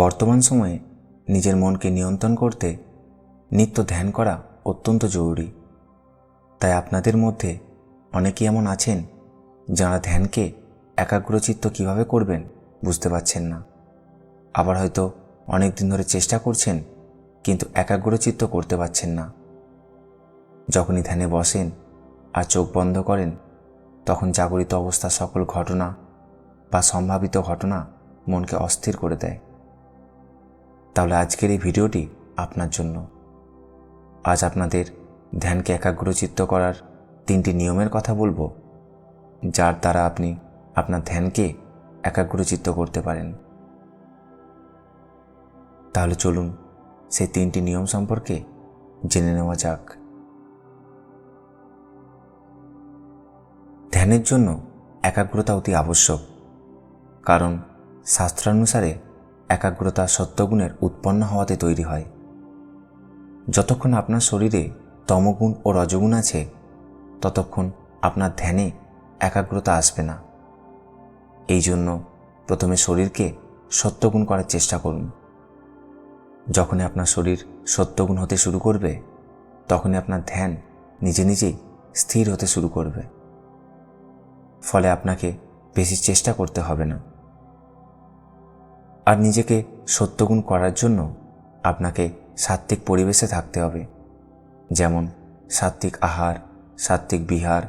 বর্তমান সময়ে নিজের মনকে নিয়ন্ত্রণ করতে নিত্য ধ্যান করা অত্যন্ত জরুরি। তাই আপনাদের মধ্যে অনেকেই এমন আছেন যারা ধ্যানকে একাগ্রচিত্ত কীভাবে করবেন বুঝতে পারছেন না। আবার হয়তো অনেক দিন ধরে চেষ্টা করছেন কিন্তু একাগ্রচিত্ত করতে পারছেন না। যখনই ধ্যানে বসেন আর চোখ বন্ধ করেন, তখন জাগরিত অবস্থার সকল ঘটনা বা সম্ভাবিত ঘটনা মনকে অস্থির করে দেয়। তাহলে আজকের এই ভিডিওটি আপনার জন্য। আজ আপনাদের ধ্যানকে একাগ্রচিত্ত করার তিনটি নিয়মের কথা বলব, যার দ্বারা আপনি আপনার ধ্যানকে একাগ্রচিত্ত করতে পারেন। তাহলে চলুন সেই তিনটি নিয়ম সম্পর্কে জেনে নেওয়া যাক। ধ্যানের জন্য একাগ্রতা অতি আবশ্যক, কারণ শাস্ত্রানুসারে একাগ্রতা সত্যগুণের উৎপন্ন হওয়াতে তৈরি হয়। যতক্ষণ আপনার শরীরে তমগুণ ও রজগুণ আছে, ততক্ষণ আপনার ধ্যানে একাগ্রতা আসবে না। এই জন্য প্রথমে শরীরকে সত্যগুণ করার চেষ্টা করুন। যখনই আপনার শরীর সত্যগুণ হতে শুরু করবে, তখনই আপনার ধ্যান নিজে নিজেই স্থির হতে শুরু করবে। ফলে আপনাকে বেশি চেষ্টা করতে হবে না। আর নিজেকে সত্যগুণ করার জন্য আপনাকে সাত্ত্বিক পরিবেশে থাকতে হবে। যেমন সাত্ত্বিক আহার, সাত্ত্বিক বিহার,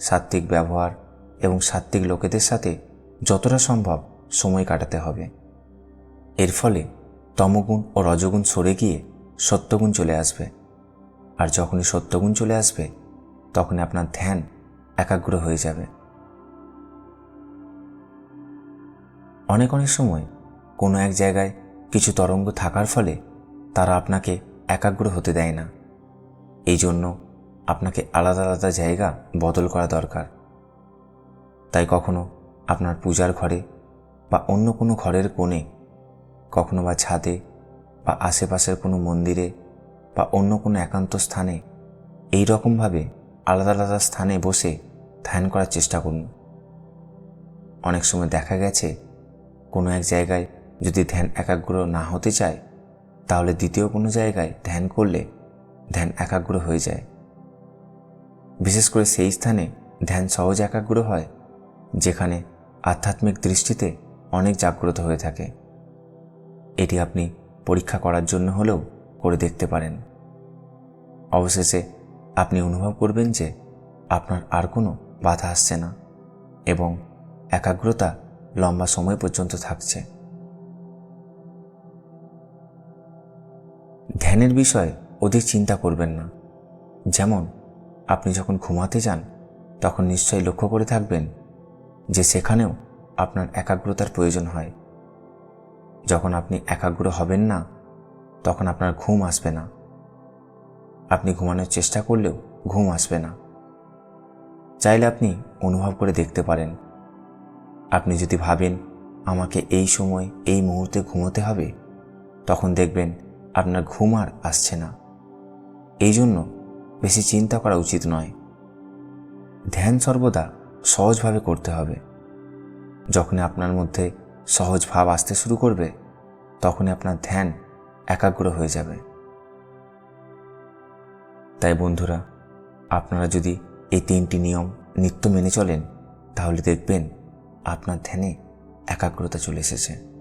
সাত্ত্বিক ব্যবহার এবং সাত্ত্বিক লোকেদের সাথে যতটা সম্ভব সময় কাটাতে হবে। এর ফলে তমগুণ ও রজগুণ সরে গিয়ে সত্যগুণ চলে আসবে। আর যখনই সত্যগুণ চলে আসবে, তখনই আপনার ধ্যান একাগ্র হয়ে যাবে। অনেক অনেক সময় কোনো এক জায়গায় কিছু তরঙ্গ থাকার ফলে তারা আপনাকে একাগ্র হতে দেয় না। এই জন্য আপনাকে আলাদা আলাদা জায়গা বদল করা দরকার। তাই কখনো আপনার পূজার ঘরে বা অন্য কোনো ঘরের কোণে, কখনো বা ছাদে বা আশেপাশের কোনো মন্দিরে বা অন্য কোনো একান্ত স্থানে এই রকমভাবে আলাদা আলাদা স্থানে বসে ধ্যান করার চেষ্টা করুন। অনেক সময় দেখা গেছে কোনো এক জায়গায় যদি ধ্যান একাগ্র না হতে চায়, তাহলে দ্বিতীয় কোনো জায়গায় ধ্যান করলে ধ্যান একাগ্র হয়ে যায়। বিশেষ করে সেই স্থানে ধ্যান সহজ একাগ্র হয়, যেখানে আধ্যাত্মিক দৃষ্টিতে অনেক জাগ্রত হয়ে থাকে। এটি আপনি পরীক্ষা করার জন্য হলেও করে দেখতে পারেন। অবশেষে আপনি অনুভব করবেন যে আপনার আর কোনো বাধা আসছে না এবং একাগ্রতা লম্বা সময় পর্যন্ত থাকছে। ধ্যানের বিষয়ে অধিক চিন্তা করবেন না। যেমন, আপনি যখন ঘুমাতে যান, তখন নিশ্চয়ই লক্ষ্য করে থাকবেন যে সেখানেও আপনার একাগ্রতার প্রয়োজন হয়। যখন আপনি একাগ্র হবেন না, তখন আপনার ঘুম আসবে না। আপনি ঘুমানোর চেষ্টা করলেও ঘুম আসবে না। চাইলে আপনি অনুভব করে দেখতে পারেন। আপনি যদি ভাবেন, আমাকে এই সময়, এই মুহূর্তে ঘুমোতে হবে, তখন দেখবেন আপনার ঘুম আর আসছে না। এই জন্য বেশি চিন্তা করা উচিত নয়। ধ্যান সর্বদা সহজভাবে করতে হবে। যখনই আপনার মধ্যে সহজ ভাব আসতে শুরু করবে, তখনই আপনার ধ্যান একাগ্র হয়ে যাবে। তাই বন্ধুরা, আপনারা যদি এই তিনটি নিয়ম নিত্য মেনে চলেন, তাহলে দেখবেন আপনার ধ্যানে একাগ্রতা চলে এসেছে।